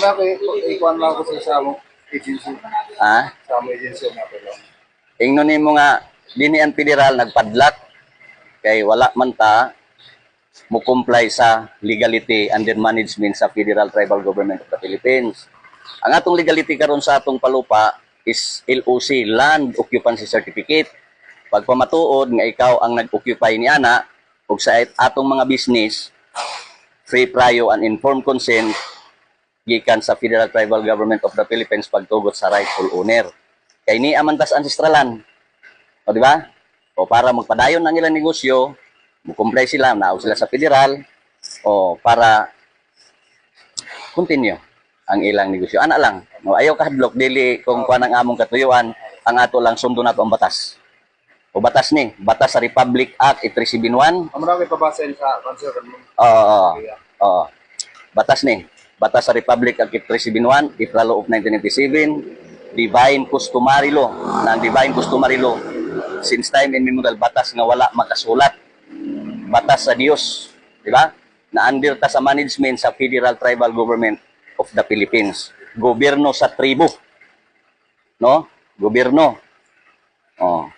Kami ako, ikuan lang ko sa sa mo agency. Ha? Sa mo agency na pero. Ingno ni mo nga dinian federal nagpadlat kay wala man ta mo comply sa legality under management sa Federal Tribal Government of the Philippines. Ang atong legality karon sa atong palupa is LOC, Land Occupancy Certificate. Pag pamatuod nga ikaw ang nag-occupy ni ana ug sa atong mga business free prior and informed consent gikan sa Federal Tribal Government of the Philippines pagtugot sa rightful owner. Kay ni amantas ancestralan. O di ba? O para magpadayon ang ilang negosyo, mukumplay sila, naaw sila sa federal, o para continue ang ilang negosyo. Ana lang, no, ayaw ka hadlok, dili kung kuan ang among katuyuan, ang ato lang sundo nato ang batas. O batas ni, batas sa Republic Act 8371, Amo na ko ipabasin sa oo, oo. Batas ni. Batas sa Republic Act 371, April Law of 1997, Divine Customary Law. Na Divine Customary Law, since time immemorial, batas nga wala makasulat. Batas sa Dios, di ba? Na under ta sa management sa Federal Tribal Government of the Philippines. Gobyerno sa tribo. No? Gobyerno. Oh.